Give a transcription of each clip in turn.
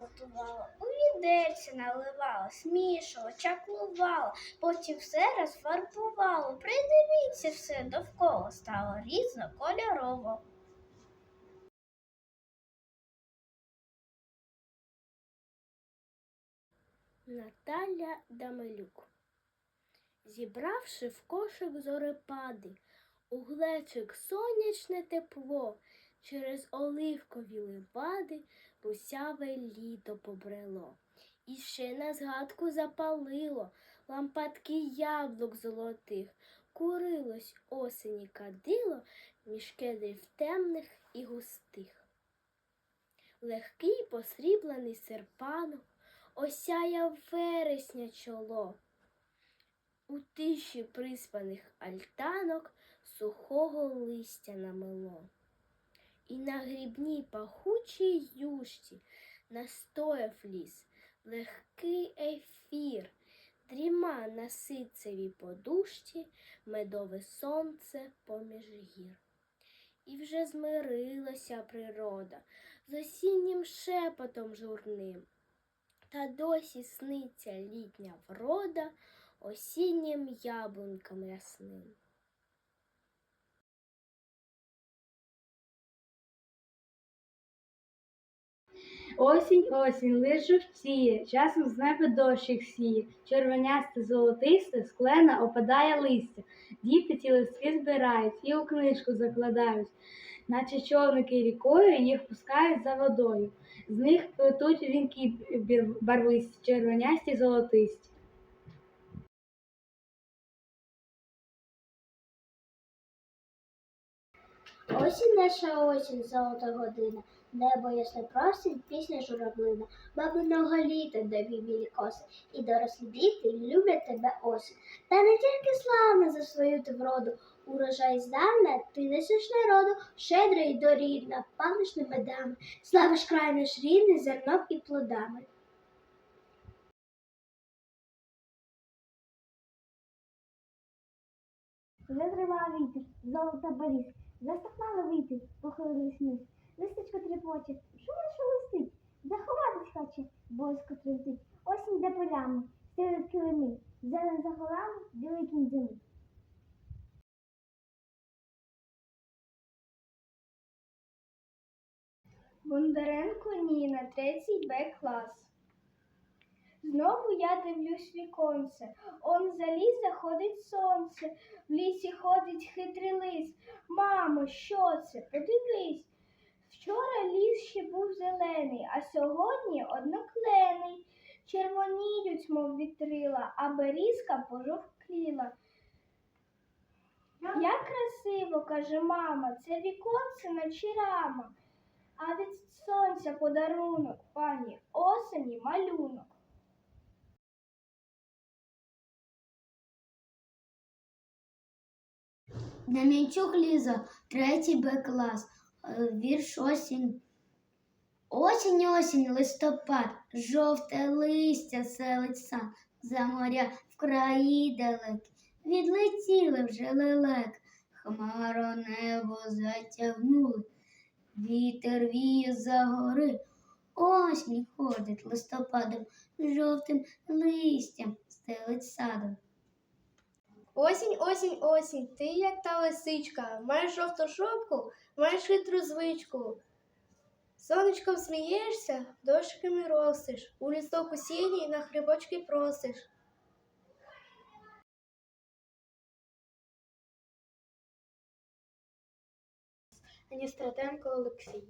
Готувала, у наливала, смішала, чаклувала, потім все розфарбувала. Придивіться все довкола стало різнокольорово. Наталя Дамелюк. Зібравши в кошик зорепади, у глечик сонячне тепло, через оливкові липади русяве літо побрело. І ще на згадку запалило лампадки яблук золотих, курилось осені кадило між кедрів темних і густих. Легкий посріблений серпанок осяяв вересня чоло. У тиші приспаних альтанок сухого листя намело. І на грібній пахучій юшці настояв ліс легкий ефір, дріма на ситцевій подушці, медове сонце поміж гір. І вже змирилася природа з осіннім шепотом журним. Та досі сниться літня врода осіннім яблунькам рясним. Осінь, осінь, лиш жовтіє, часом з неба дощик сіє, червонясте, золотисте, склена опадає листя. Діти ті листки збирають і у книжку закладають, наче човники рікою їх пускають за водою. З них плетуть вінки барвисті, червонясті, золотисті. Осінь наша осінь, золота година, небо ясне просить, пісня журавлина, бабиного літа дові білі коси, і дорослі діти люблять тебе осінь. Та не тільки славна за свою ти вроду, урожай здавна, ти несеш народу, щедра й дорідна, пахнеш не медами, славиш край наш рідний зерном і плодами. Вже триває вітер, золота боріз, застахнали вітер, похилились низ. Листочко Бондаренко Ніна, третій Б клас. Знову я дивлюсь віконце. Он за ліс заходить сонце. В лісі ходить хитрий лис. Мамо, що це? Подивись. Вчора ліс ще був зелений, а сьогодні одноклений. Червоніють, мов вітрила, а берізка пожовкліла. Як красиво, каже мама, це віконце наче рама. А від сонця подарунок, пані осені малюнок. Дем'янчук Ліза, третій Б клас, Е, вірш осінь. Осінь, осінь, листопад, жовте листя селить сад, за моря в краї далекі, відлетіли вже лелек, хмаро небо затягнули, вітер віє за гори, осінь ходить листопадом, жовтим листям стелить садом. Осінь, осінь, осінь, ти як та лисичка, маєш жовту шопку, маєш хитру звичку. Сонечком смієшся, дощиками ростиш, у лісток осінній на хрибочки просиш. Аністратенко Олексій.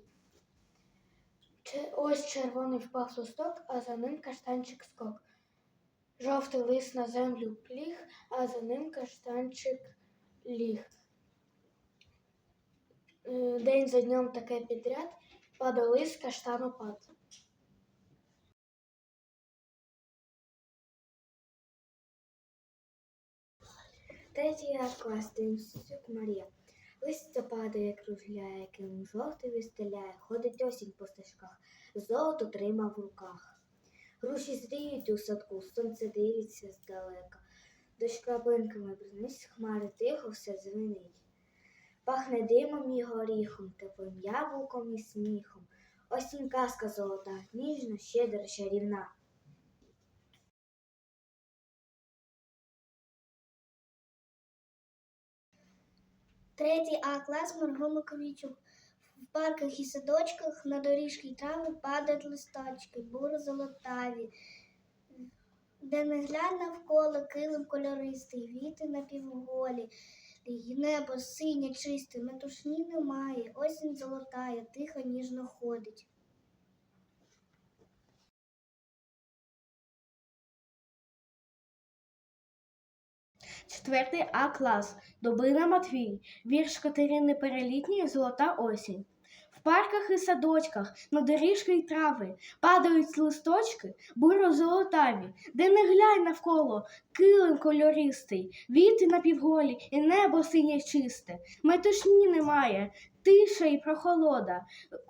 Ось червоний впав листок, а за ним каштанчик скок. Жовтий лист на землю пліг, а за ним каштанчик ліг. Е, День за днем таке підряд, падав лист каштану пад. Третій клас Денисюк Марія. Листя падає, кружляє, ким жовтий вистеляє, ходить осінь по стежках, золото трима в руках. Груші зріють у садку, сонце дивиться здалека. Дощ краплинками бринись, хмари тихо все дзвенить. Пахне димом і горіхом, теплим яблуком і сміхом. Осінь казка золота, ніжна, щедра, чарівна. Третій А клас Марго Маковійчук. В парках і садочках на доріжки трави падають листочки, бури золотаві. Де не глянь навколо килим кольористий, віти напівголі, півголі, небо синє чисте, метушні немає, осінь золотає, тихо ніжно ходить. Четвертий А клас. Добина Матвій. Вірш Катерини Перелітньої Золота осінь. В парках і садочках, на доріжки й трави падають листочки, буро золотаві, де не глянь навколо, килим кольористий, віти напівголі і небо синє чисте. Метушні немає, тиша і прохолода.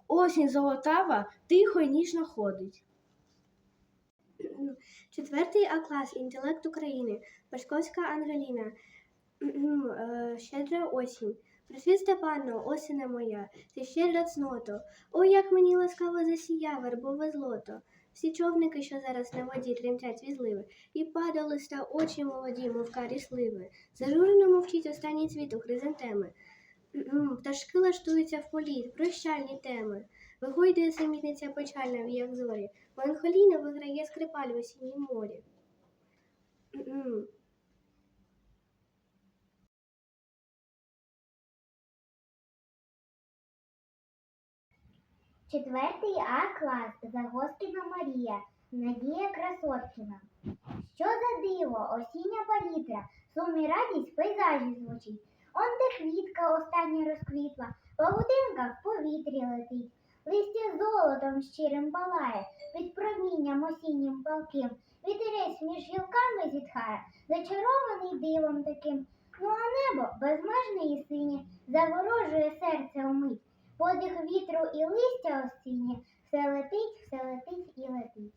Осінь золотава тихо й ніжно ходить. Четвертий А клас інтелект України. Пашковська Ангеліна. Е, Щедра осінь. Просвіт Степано, осіне моя, ти щедра цното. Ой, як мені ласкаво засіяв вербове злото. Всі човники, що зараз на воді тремтять візливи, і падали листа очі молоді, мов карі сливи. Зажурено мовчить останній цвіт у хризантеми. Пташки лаштуються в полі, прощальні теми. Вигойдує самітниця печальна в як зорі. Меланхолійно виграє скрипаль в осіннім морі. Четвертий А клас Загоскіна Марія, Надія Красоткіна. Що за диво, осіння палітра, сум і радість пейзажі звучить. Он де квітка остання розквітла, павутинка в повітрі летить, листя золотом щирим палає, під промінням осіннім палким, вітерець між гілками зітхає, зачарований дивом таким. Ну а небо безмежне і синє, заворожує серце умить. Подих вітру і листя осіннє, все летить, все летить і летить.